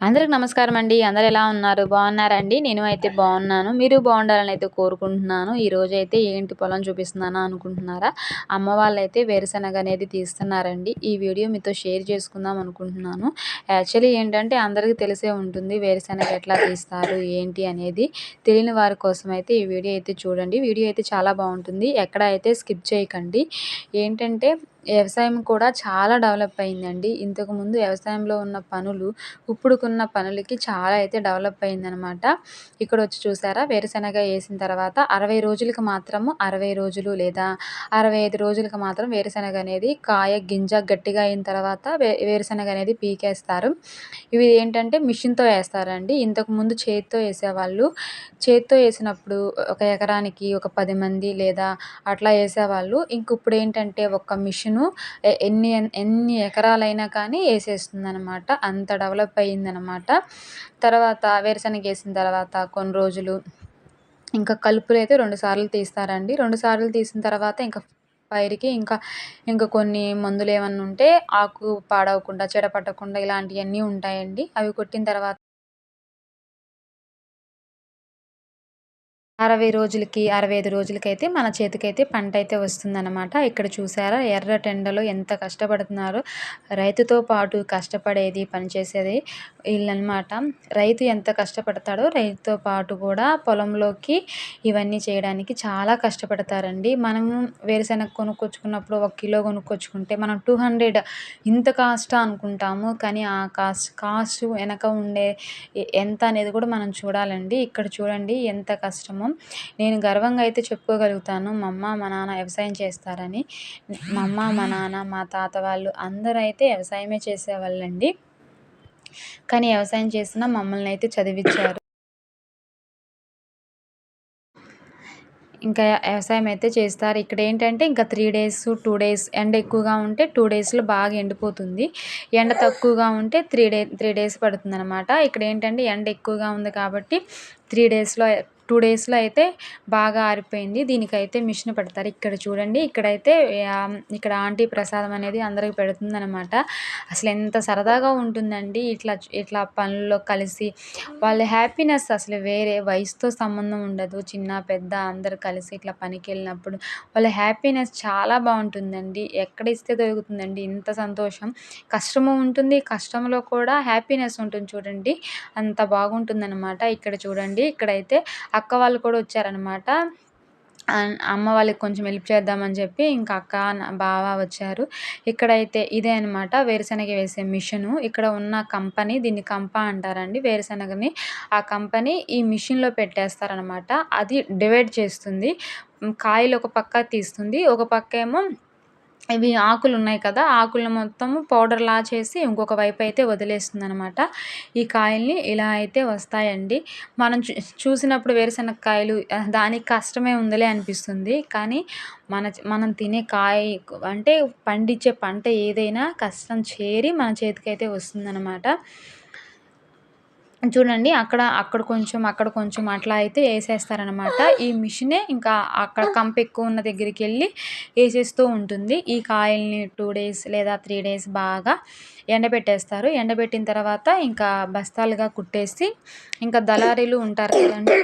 అందరికి నమస్కారం అండి. అందరు ఎలా ఉన్నారు? బాగున్నారండి? నేను అయితే బాగున్నాను. మీరు బాగుండాలని అయితే కోరుకుంటున్నాను. ఈరోజు అయితే ఏంటి పొలం చూపిస్తున్నాను అనుకుంటున్నారా? అమ్మ వాళ్ళు అయితే వేరుశనగ అనేది తీస్తున్నారండి. ఈ వీడియో మీతో షేర్ చేసుకుందాం అనుకుంటున్నాను. యాక్చువల్లీ ఏంటంటే అందరికీ తెలిసే ఉంటుంది వేరుశనగ ఎట్లా తీస్తారు ఏంటి అనేది. తెలియని వారి కోసం అయితే ఈ వీడియో అయితే చూడండి. వీడియో అయితే చాలా బాగుంటుంది. ఎక్కడ అయితే స్కిప్ చేయకండి. ఏంటంటే వ్యవసాయం కూడా చాలా డెవలప్ అయిందండి. ఇంతకుముందు వ్యవసాయంలో ఉన్న పనులు ఇప్పుడుకున్న పనులకి చాలా అయితే డెవలప్ అయిందనమాట ఇక్కడ వచ్చి చూసారా వేరుశనగ వేసిన తర్వాత అరవై రోజులకు మాత్రము అరవై రోజులు లేదా అరవై ఐదు రోజులకు మాత్రం వేరుశనగ అనేది కాయ గింజ గట్టిగా అయిన తర్వాత వే వేరుశనగ అనేది పీకేస్తారు. ఇవి ఏంటంటే మిషన్తో వేస్తారండి. ఇంతకుముందు చేతితో వేసేవాళ్ళు చేతితో వేసినప్పుడు ఒక ఎకరానికి ఒక పది మంది లేదా అట్లా వేసేవాళ్ళు. ఇంక ఇప్పుడు ఏంటంటే ఒక మిషన్ ఎన్ని ఎన్ని ఎకరాలైనా కానీ వేసేస్తుంది అనమాట అంత డెవలప్ అయ్యిందనమాట తర్వాత వేరుశనగ వేసిన తర్వాత కొన్ని రోజులు ఇంకా కలుపులు అయితే రెండు సార్లు తీస్తారండి. రెండు సార్లు తీసిన తర్వాత ఇంకా పైరుకి ఇంకా ఇంకా కొన్ని మందులు ఏమన్నా ఉంటే ఆకు పాడవకుండా చెడపట్టకుండా ఇలాంటివన్నీ ఉంటాయండి. అవి కొట్టిన తర్వాత అరవై రోజులకి అరవై ఐదు రోజులకైతే మన చేతికైతే పంట అయితే వస్తుందన్నమాట. ఇక్కడ చూసారా ఎర్ర టెండలో ఎంత కష్టపడుతున్నారో. రైతుతో పాటు కష్టపడేది పనిచేసేది వీళ్ళనమాట రైతు ఎంత కష్టపడతాడో రైతుతో పాటు కూడా పొలంలోకి ఇవన్నీ చేయడానికి చాలా కష్టపడతారండి. మనము వేరుశెనగ కొనుక్కొచ్చుకున్నప్పుడు ఒక కిలో కొనుక్కొచ్చుకుంటే మనం టూ హండ్రెడ్ ఇంత కాస్ట్ అనుకుంటాము. కానీ ఆ కాస్ట్ కాస్ట్ వెనక ఉండే ఎంత అనేది కూడా మనం చూడాలండి. ఇక్కడ చూడండి ఎంత కష్టమో. నేను గర్వంగా అయితే చెప్పుకోగలుగుతాను మా అమ్మ మా నాన్న వ్యవసాయం చేస్తారని. మా అమ్మ మా నాన్న మా తాత వాళ్ళు అందరూ అయితే వ్యవసాయమే చేసేవాళ్ళండి. కానీ వ్యవసాయం చేసిన మమ్మల్ని అయితే చదివించారు ఇంకా వ్యవసాయం అయితే చేస్తారు. ఇక్కడ ఏంటంటే ఇంకా త్రీ డేస్ టూ డేస్ ఎండ ఎక్కువగా ఉంటే టూ డేస్లో బాగా ఎండిపోతుంది. ఎండ తక్కువగా ఉంటే త్రీ డే త్రీ డేస్ పడుతుంది అనమాట ఇక్కడ ఏంటంటే ఎండ ఎక్కువగా ఉంది కాబట్టి త్రీ డేస్లో టూ డేస్లో అయితే బాగా ఆరిపోయింది. దీనికైతే మిషన్ పెడతారు. ఇక్కడ చూడండి. ఇక్కడైతే ఇక్కడ ఆంటీ ప్రసాదం అనేది అందరికి పెడుతుందనమాట అసలు ఎంత సరదాగా ఉంటుందండి. ఇట్లా ఇట్లా పనుల్లో కలిసి వాళ్ళ హ్యాపీనెస్ అసలు వేరే. వయసుతో సంబంధం ఉండదు. చిన్న పెద్ద అందరు కలిసి ఇట్లా పనికి వెళ్ళినప్పుడు వాళ్ళ హ్యాపీనెస్ చాలా బాగుంటుందండి. ఎక్కడ ఇస్తే దొరుకుతుందండి. ఇంత సంతోషం. కష్టము ఉంటుంది. కష్టంలో కూడా హ్యాపీనెస్ ఉంటుంది చూడండి. అంత బాగుంటుందన్నమాట. ఇక్కడ చూడండి. ఇక్కడైతే అక్క వాళ్ళు కూడా వచ్చారనమాట అమ్మ వాళ్ళకి కొంచెం హెల్ప్ చేద్దామని చెప్పి ఇంకా అక్క బావ వచ్చారు. ఇక్కడైతే ఇదే అనమాట వేరుశనగ వేసే మిషను. ఇక్కడ ఉన్న కంపెనీ దీన్ని కంప అంటారండి వేరుశనగని. ఆ కంపెనీ ఈ మిషన్లో పెట్టేస్తారనమాట అది డివైడ్ చేస్తుంది. కాయలు ఒక పక్క తీస్తుంది ఒక పక్క ఏమో ఇవి ఆకులు ఉన్నాయి కదా ఆకులను మొత్తము పౌడర్లా చేసి ఇంకొక వైపు అయితే వదిలేస్తుంది అనమాట ఈ కాయల్ని ఇలా అయితే వస్తాయండి. మనం చూసినప్పుడు వేరుశనగ కాయలు దానికి కష్టమే ఉందిలే అనిపిస్తుంది. కానీ మన మనం తినే కాయ అంటే పండించే పంట ఏదైనా కష్టం చేరి మన చేతికైతే వస్తుందన్నమాట. చూడండి అక్కడ అక్కడ కొంచెం అక్కడ కొంచెం అట్లా అయితే వేసేస్తారనమాట ఈ మిషనే ఇంకా అక్కడ కంప ఎక్కువ ఉన్న దగ్గరికి వెళ్ళి వేసేస్తూ ఉంటుంది. ఈ కాయల్ని టూ డేస్ లేదా త్రీ డేస్ బాగా ఎండబెట్టేస్తారు. ఎండబెట్టిన తర్వాత ఇంకా బస్తాలుగా కుట్టేసి ఇంకా దళారీలు ఉంటారు కదండి.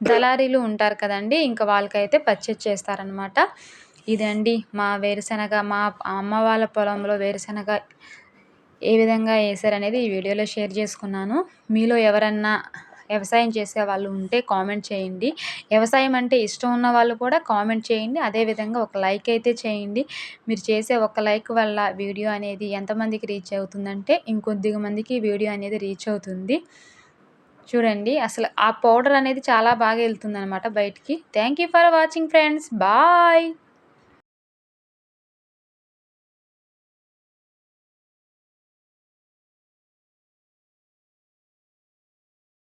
దళారీలు ఉంటారు కదండి ఇంకా వాళ్ళకైతే పర్చేజ్ చేస్తారనమాట ఇదండి మా వేరుశనగ మా అమ్మ వాళ్ళ పొలంలో వేరుశనగ ఏ విధంగా వేసారనేది ఈ వీడియోలో షేర్ చేసుకున్నాను. మీలో ఎవరన్నా వ్యవసాయం చేసే వాళ్ళు ఉంటే కామెంట్ చేయండి. వ్యవసాయం అంటే ఇష్టం ఉన్న వాళ్ళు కూడా కామెంట్ చేయండి. అదేవిధంగా ఒక లైక్ అయితే చేయండి. మీరు చేసే ఒక లైక్ వల్ల వీడియో అనేది ఎంతమందికి రీచ్ అవుతుందంటే ఇంకొద్దిగా మందికి వీడియో అనేది రీచ్ అవుతుంది. చూడండి అసలు ఆ పౌడర్ అనేది చాలా బాగా వెళ్తుంది అనమాట బయటికి. Thank you for watching friends. Bye.